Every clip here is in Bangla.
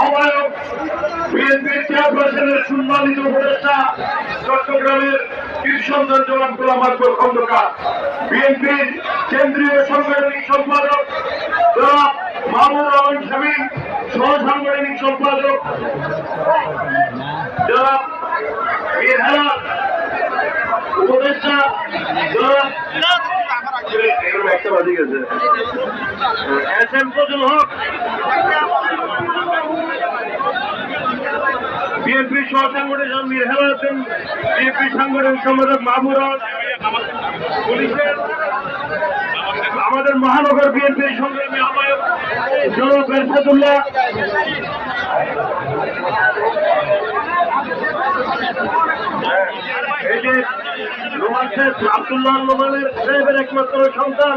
আহ্বায়ক বিএনপির চেয়ারপারসনের সম্মানিত উপদেষ্টা চট্টগ্রামের কৃষ্ণন্দন জবান গোলাম খন্দকার বিএনপির কেন্দ্রীয় সাংগঠনিক সম্পাদক জনাব মাহমুদ রহমান শামীম সহ সাংগঠনিক সম্পাদক জনাব মীর উপদেষ্টা জনাব একটা বাজি গেছে S M Fazal Haque. BNP BNP সাংগঠনিক সম্পাদক পুলিশের আমাদের মহানগর বিএনপির সংগ্রামী আহ্বায়ক জনাব এরশাদুল্লাহ। এই যে নোমান শেখ আবদুল্লাহ নোমানের সাহেবের একমাত্র সন্তান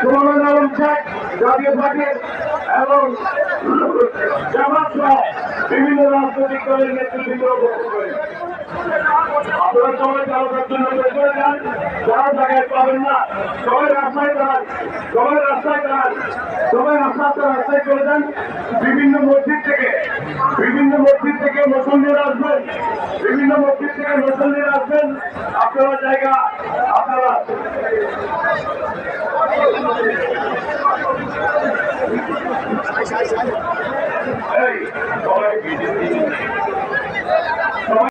সুমন আলম শেখ জাতীয় পার্টির এবং জামাত বিভিন্ন রাজনৈতিক দলের নেতৃবৃন্দ আপনারা যান। সবাই রাস্তায় সবাই রাস্তায় সবাই চলে যান। বিভিন্ন মসজিদ থেকে, বিভিন্ন মসজিদ থেকে মুসল্লিরা আসবেন, বিভিন্ন মসজিদ থেকে মুসল্লিরা আসবেন। আপনারা জায়গা Hey, go ahead, you didn't